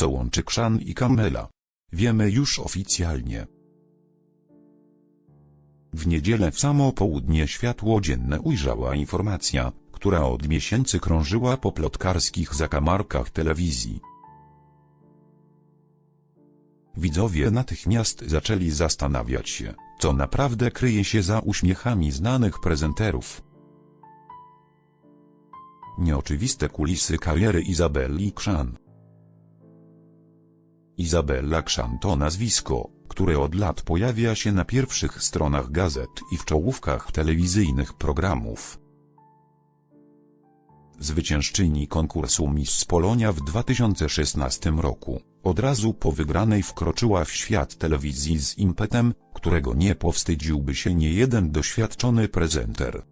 co łączy Krzan i Kamela. Wiemy już oficjalnie. W niedzielę w samo południe światło dzienne ujrzała informacja, która od miesięcy krążyła po plotkarskich zakamarkach telewizji. Widzowie natychmiast zaczęli zastanawiać się, co naprawdę kryje się za uśmiechami znanych prezenterów. Nieoczywiste kulisy kariery Izabeli Krzan. Izabella Krzan to nazwisko, które od lat pojawia się na pierwszych stronach gazet i w czołówkach telewizyjnych programów. Zwyciężczyni konkursu Miss Polonia w 2016 roku, od razu po wygranej wkroczyła w świat telewizji z impetem, którego nie powstydziłby się niejeden doświadczony prezenter.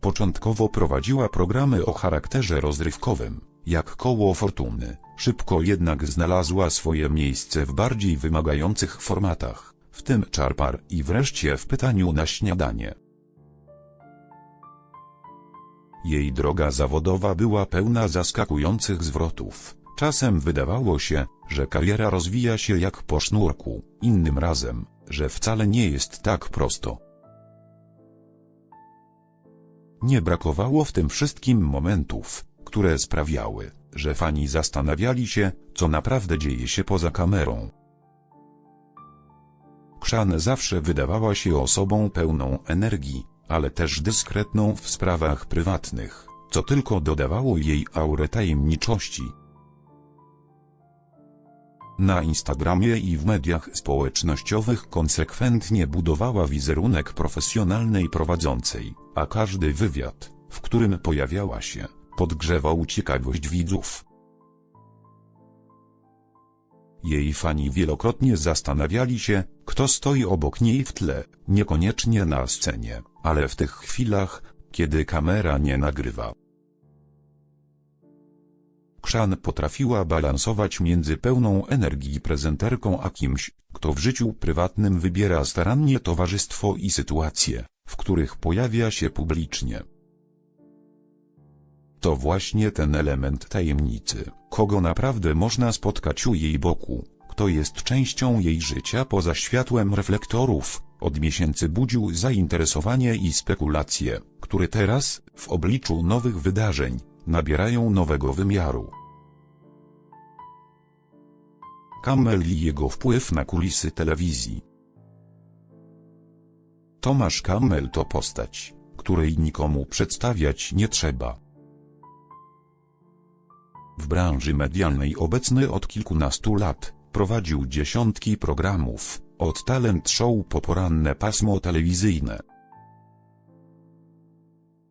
Początkowo prowadziła programy o charakterze rozrywkowym, jak koło fortuny, szybko jednak znalazła swoje miejsce w bardziej wymagających formatach, w tym czarpar i wreszcie w pytaniu na śniadanie. Jej droga zawodowa była pełna zaskakujących zwrotów. Czasem wydawało się, że kariera rozwija się jak po sznurku, innym razem, że wcale nie jest tak prosto. Nie brakowało w tym wszystkim momentów, które sprawiały, że fani zastanawiali się, co naprawdę dzieje się poza kamerą. Krzan zawsze wydawała się osobą pełną energii, ale też dyskretną w sprawach prywatnych, co tylko dodawało jej aurę tajemniczości. Na Instagramie i w mediach społecznościowych konsekwentnie budowała wizerunek profesjonalnej prowadzącej, a każdy wywiad, w którym pojawiała się, podgrzewał ciekawość widzów. Jej fani wielokrotnie zastanawiali się, kto stoi obok niej w tle, niekoniecznie na scenie, ale w tych chwilach, kiedy kamera nie nagrywa. Krzan potrafiła balansować między pełną energii prezenterką a kimś, kto w życiu prywatnym wybiera starannie towarzystwo i sytuacje, w których pojawia się publicznie. To właśnie ten element tajemnicy, kogo naprawdę można spotkać u jej boku, kto jest częścią jej życia poza światłem reflektorów, od miesięcy budził zainteresowanie i spekulacje, które teraz, w obliczu nowych wydarzeń, nabierają nowego wymiaru. Kamel i jego wpływ na kulisy telewizji. Tomasz Kamel to postać, której nikomu przedstawiać nie trzeba. W branży medialnej obecny od kilkunastu lat, prowadził dziesiątki programów, od talent show po poranne pasmo telewizyjne.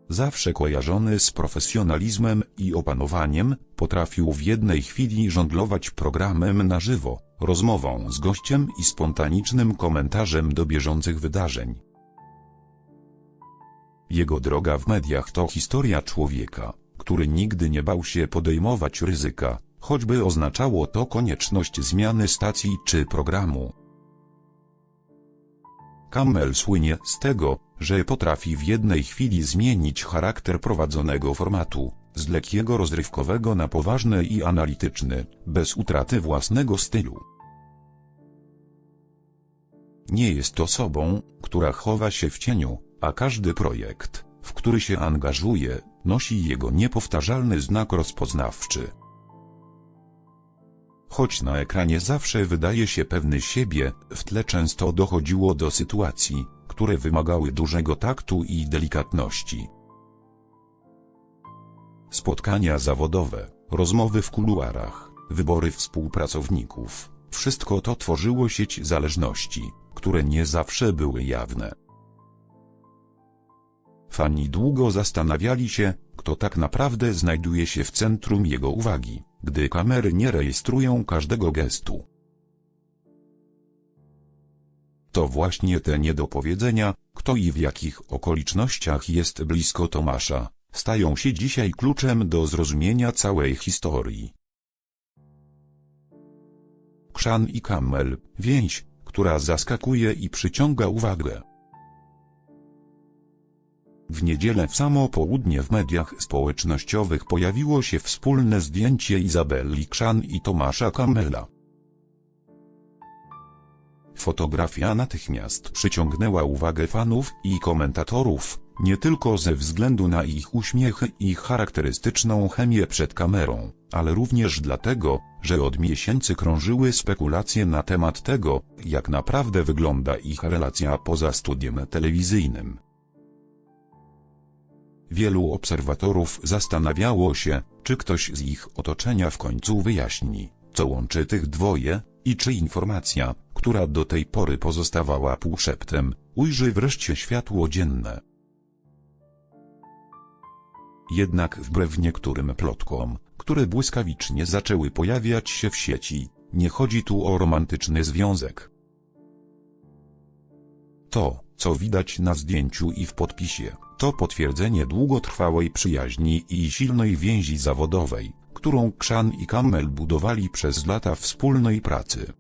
Zawsze kojarzony z profesjonalizmem i opanowaniem, potrafił w jednej chwili żonglować programem na żywo, rozmową z gościem i spontanicznym komentarzem do bieżących wydarzeń. Jego droga w mediach to historia człowieka, który nigdy nie bał się podejmować ryzyka, choćby oznaczało to konieczność zmiany stacji czy programu. Kamel słynie z tego, że potrafi w jednej chwili zmienić charakter prowadzonego formatu, z lekkiego rozrywkowego na poważny i analityczny, bez utraty własnego stylu. Nie jest osobą, która chowa się w cieniu, a każdy projekt, w który się angażuje, nosi jego niepowtarzalny znak rozpoznawczy. Choć na ekranie zawsze wydaje się pewny siebie, w tle często dochodziło do sytuacji, które wymagały dużego taktu i delikatności. Spotkania zawodowe, rozmowy w kuluarach, wybory współpracowników, wszystko to tworzyło sieć zależności, które nie zawsze były jawne. Fani długo zastanawiali się, kto tak naprawdę znajduje się w centrum jego uwagi, gdy kamery nie rejestrują każdego gestu. To właśnie te niedopowiedzenia, kto i w jakich okolicznościach jest blisko Tomasza, stają się dzisiaj kluczem do zrozumienia całej historii. Krzan i Kamel, więź, która zaskakuje i przyciąga uwagę. W niedzielę w samo południe w mediach społecznościowych pojawiło się wspólne zdjęcie Izabeli Krzan i Tomasza Kamela. Fotografia natychmiast przyciągnęła uwagę fanów i komentatorów, nie tylko ze względu na ich uśmiechy i charakterystyczną chemię przed kamerą, ale również dlatego, że od miesięcy krążyły spekulacje na temat tego, jak naprawdę wygląda ich relacja poza studiem telewizyjnym. Wielu obserwatorów zastanawiało się, czy ktoś z ich otoczenia w końcu wyjaśni, co łączy tych dwoje, i czy informacja, która do tej pory pozostawała półszeptem, ujrzy wreszcie światło dzienne. Jednak wbrew niektórym plotkom, które błyskawicznie zaczęły pojawiać się w sieci, nie chodzi tu o romantyczny związek. To, co widać na zdjęciu i w podpisie, to potwierdzenie długotrwałej przyjaźni i silnej więzi zawodowej, którą Krzan i Kamel budowali przez lata wspólnej pracy.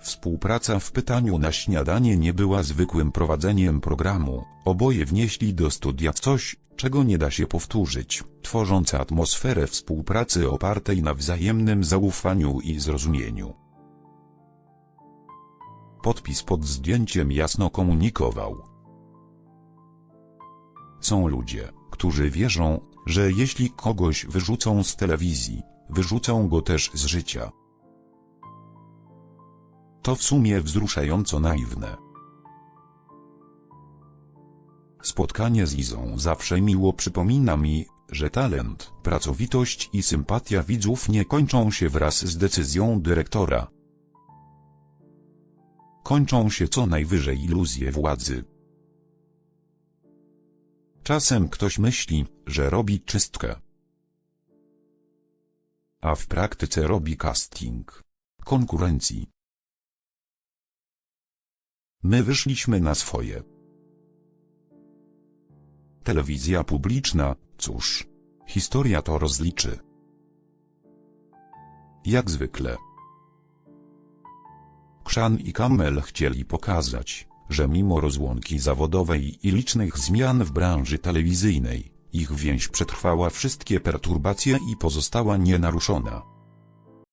Współpraca w pytaniu na śniadanie nie była zwykłym prowadzeniem programu, oboje wnieśli do studia coś, czego nie da się powtórzyć, tworząc atmosferę współpracy opartej na wzajemnym zaufaniu i zrozumieniu. Podpis pod zdjęciem jasno komunikował. Są ludzie, którzy wierzą, że jeśli kogoś wyrzucą z telewizji, wyrzucą go też z życia. To w sumie wzruszająco naiwne. Spotkanie z Izą zawsze miło przypomina mi, że talent, pracowitość i sympatia widzów nie kończą się wraz z decyzją dyrektora. Kończą się co najwyżej iluzje władzy. Czasem ktoś myśli, że robi czystkę. A w praktyce robi casting. Konkurencji. My wyszliśmy na swoje. Telewizja publiczna, cóż. Historia to rozliczy. Jak zwykle. Krzan i Kamel chcieli pokazać, że mimo rozłąki zawodowej i licznych zmian w branży telewizyjnej, ich więź przetrwała wszystkie perturbacje i pozostała nienaruszona.